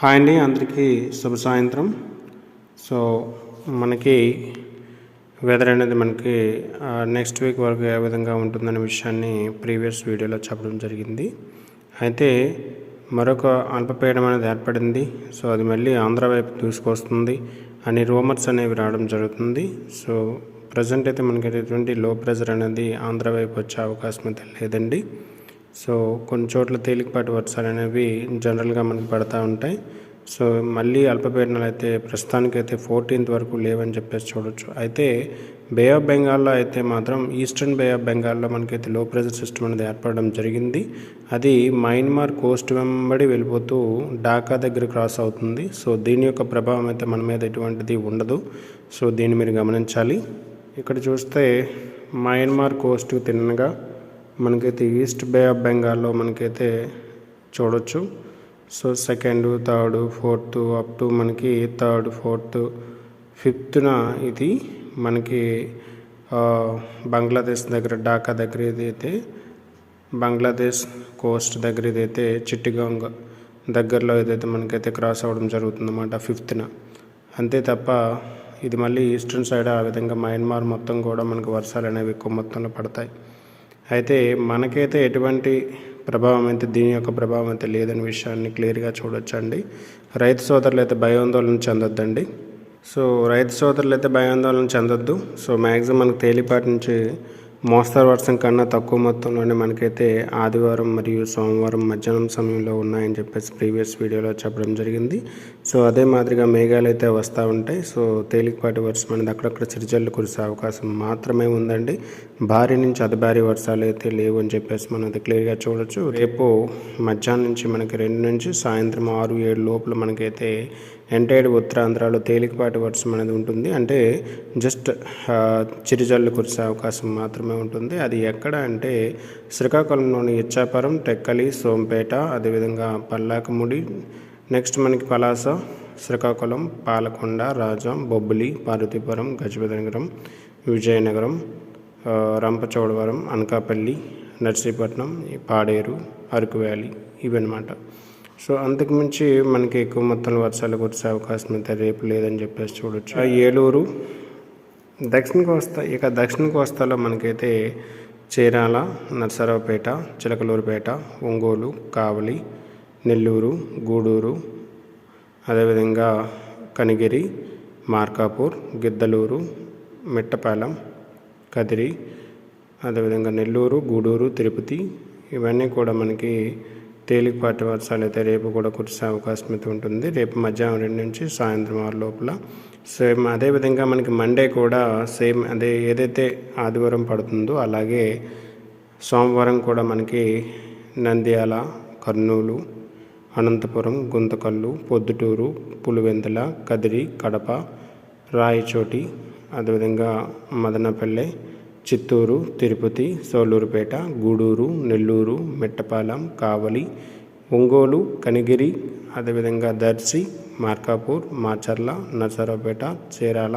Hi అండి అందరికీ శుభ సాయంత్రం. సో మనకి వెదర్ అనేది మనకి నెక్స్ట్ వీక్ వరకు ఏ విధంగా ఉంటుందనే విషయాన్ని ప్రీవియస్ వీడియోలో చెప్పడం జరిగింది. అయితే మరొక అల్పపీడనం అనేది ఏర్పడింది. సో అది మళ్ళీ ఆంధ్ర వైపు దూసుకొస్తుంది అని రూమర్స్ అనేవి రావడం జరుగుతుంది. సో ప్రజెంట్ అయితే మనకి ఎటువంటి లో ప్రెజర్ అనేది ఆంధ్ర వైపు వచ్చే అవకాశం అయితే లేదండి. సో కొన్ని చోట్ల తేలికపాటి వర్షాలు అనేవి జనరల్గా మనకి పడతా ఉంటాయి. సో మళ్ళీ అల్పపీడనాలు అయితే ప్రస్తుతానికైతే ఫోర్టీన్త్ వరకు లేవని చెప్పేసి చూడొచ్చు. అయితే బే ఆఫ్ బెంగాల్లో అయితే మాత్రం ఈస్టర్న్ బే ఆఫ్ బెంగాల్లో మనకైతే లో ప్రెజర్ సిస్టమ్ అనేది ఏర్పడడం జరిగింది. అది మయన్మార్ కోస్ట్ వెంబడి వెళ్ళిపోతూ ఢాకా దగ్గర క్రాస్ అవుతుంది. సో దీని యొక్క ప్రభావం అయితే మన మీద ఎటువంటిది ఉండదు. సో దీన్ని మీరు గమనించాలి. ఇక్కడ చూస్తే మయన్మార్ కోస్ట్ తిన్నగా మనకైతే ఈస్ట్ బే ఆఫ్ బెంగాల్లో మనకైతే చూడొచ్చు. So second third fourth up to మనకి థర్డ్ ఫోర్త్ ఫిఫ్త్న ఇది మనకి బంగ్లాదేశ్ దగ్గర ఢాకా దగ్గర ఏదైతే బంగ్లాదేశ్ కోస్ట్ దగ్గర ఏదైతే చిట్టిగాంగ్ దగ్గరలో ఏదైతే మనకైతే క్రాస్ అవ్వడం జరుగుతుందన్నమాట ఫిఫ్త్న అంతే తప్ప ఇది మళ్ళీ ఈస్టర్న్ సైడ్ ఆ విధంగా మయన్మార్ మొత్తం కూడా మనకు వర్షాలు అనేవి ఎక్కువ మొత్తంలో పడతాయి. అయితే మనకైతే ఎటువంటి ప్రభావం అయితే దీని యొక్క ప్రభావం అయితే లేదనే విషయాన్ని క్లియర్గా చూడొచ్చండి. రైతు సోదరులు అయితే భయాందోళన చెందొద్దండి. సో రైతు సోదరులు అయితే భయాందోళన చెందొద్దు. సో మ్యాక్సిమం మనకు తేలిపాటి నుంచి మోస్తరు వర్షం కన్నా తక్కువ మొత్తంలోనే మనకైతే ఆదివారం మరియు సోమవారం మధ్యాహ్నం సమయంలో ఉన్నాయని చెప్పేసి ప్రీవియస్ వీడియోలో చెప్పడం జరిగింది. సో అదే మాదిరిగా మేఘాలు అయితే వస్తూ ఉంటాయి. సో తేలికపాటి వర్షం అనేది అక్కడక్కడ చిరుజల్లు కురిసే అవకాశం మాత్రమే ఉందండి. భారీ నుంచి అతి భారీ వర్షాలు అయితే లేవు అని చెప్పేసి మనం అది క్లియర్గా చూడొచ్చు. రేపు మధ్యాహ్నం నుంచి మనకి రెండు నుంచి సాయంత్రం ఆరు ఏడు లోపల మనకైతే ఎంటైర్డ్ ఉత్తరాంధ్రలో తేలికపాటి వర్షం అనేది ఉంటుంది. అంటే జస్ట్ చిరుజల్లు కురిసే అవకాశం మాత్రమే ఉంటుంది. అది ఎక్కడ అంటే శ్రీకాకుళంలోని ఇచ్చాపురం టెక్కలి సోంపేట అదేవిధంగా పల్లాకముడి నెక్స్ట్ మనకి పలాస శ్రీకాకుళం పాలకొండ రాజం బొబ్బిలి పార్వతీపురం గజపతినగరం విజయనగరం రంపచోడవరం అనకాపల్లి నర్సీపట్నం పాడేరు అరకు వ్యాలీ ఇవన్నమాట. సో అంతకుమించి మనకి ఎక్కువ మొత్తంలో వర్షాలు కురిసే అవకాశం అయితే రేపు లేదని చెప్పేసి చూడొచ్చు. ఆ ఏలూరు దక్షిణ కోస్తా ఇక దక్షిణ కోస్తాలో మనకైతే చీరాల నర్సరావుపేట చిలకలూరుపేట ఒంగోలు కావలి నెల్లూరు గూడూరు అదేవిధంగా కనిగిరి మార్కాపూర్ గిద్దలూరు మిట్టపాలెం కదిరి అదేవిధంగా నెల్లూరు గూడూరు తిరుపతి ఇవన్నీ కూడా మనకి తేలికపాటి వర్షాలు అయితే రేపు కూడా కురిసే అవకాశం అయితే ఉంటుంది. రేపు మధ్యాహ్నం రెండు నుంచి సాయంత్రం ఆరు లోపల. సేమ్ అదేవిధంగా మనకి మండే కూడా సేమ్ అదే ఏదైతే ఆదివారం పడుతుందో అలాగే సోమవారం కూడా మనకి నంద్యాల కర్నూలు అనంతపురం గుంతకల్లు పొద్దుటూరు పులివెందుల కదిరి కడప రాయచోటి అదేవిధంగా మదనపల్లె చిత్తూరు తిరుపతి సోలూరుపేట గూడూరు నెల్లూరు మెట్టపాలెం కావలి ఒంగోలు కనిగిరి అదేవిధంగా దర్శి మార్కాపూర్ మాచర్ల నర్సరావుపేట చీరాల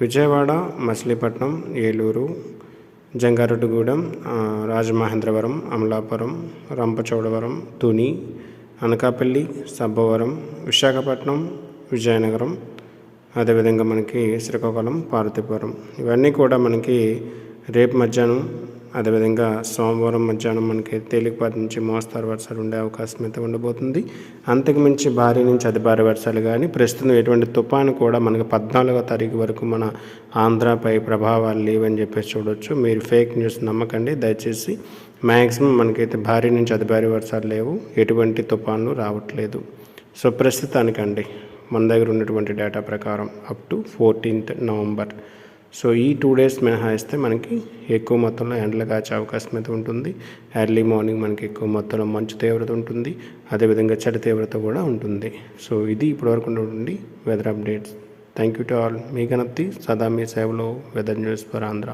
విజయవాడ మచిలీపట్నం ఏలూరు జంగారెడ్డిగూడెం రాజమహేంద్రవరం అమలాపురం రంపచోడవరం తుని అనకాపల్లి సబ్బవరం విశాఖపట్నం విజయనగరం అదేవిధంగా మనకి శ్రీకాకుళం పార్వతీపురం. ఇవన్నీ కూడా మనకి రేపు మధ్యాహ్నం అదేవిధంగా సోమవారం మధ్యాహ్నం మనకి తేలికపాటి నుంచి మోస్తారు వర్షాలు ఉండే అవకాశం అయితే ఉండబోతుంది. అంతకుమించి భారీ నుంచి అతి భారీ వర్షాలు కానీ ప్రస్తుతం ఎటువంటి తుఫాను కూడా మనకి పద్నాలుగో తారీఖు వరకు మన ఆంధ్రాపై ప్రభావాలు లేవని చెప్పేసి చూడొచ్చు. మీరు ఫేక్ న్యూస్ నమ్మకండి. దయచేసి మ్యాక్సిమం మనకైతే భారీ నుంచి అతి భారీ వర్షాలు లేవు. ఎటువంటి తుఫాన్లు రావట్లేదు. సో ప్రస్తుతానికండి. మన దగ్గర ఉన్నటువంటి డేటా ప్రకారం up to fourteenth November so ఈ టూ డేస్ మినహాయిస్తే మనకి ఎక్కువ మొత్తంలో ఎండలు కాచే అవకాశం అయితే ఉంటుంది. ఎర్లీ మార్నింగ్ మనకి ఎక్కువ మొత్తంలో మంచు తీవ్రత ఉంటుంది. అదేవిధంగా చలి తీవ్రత కూడా ఉంటుంది. సో ఇది ఇప్పటివరకు ఉన్నటువంటి weather updates thank you to all మీ గణప్తి సదా మీ సేవలో వెదర్ న్యూస్ ఫర్ ఆంధ్ర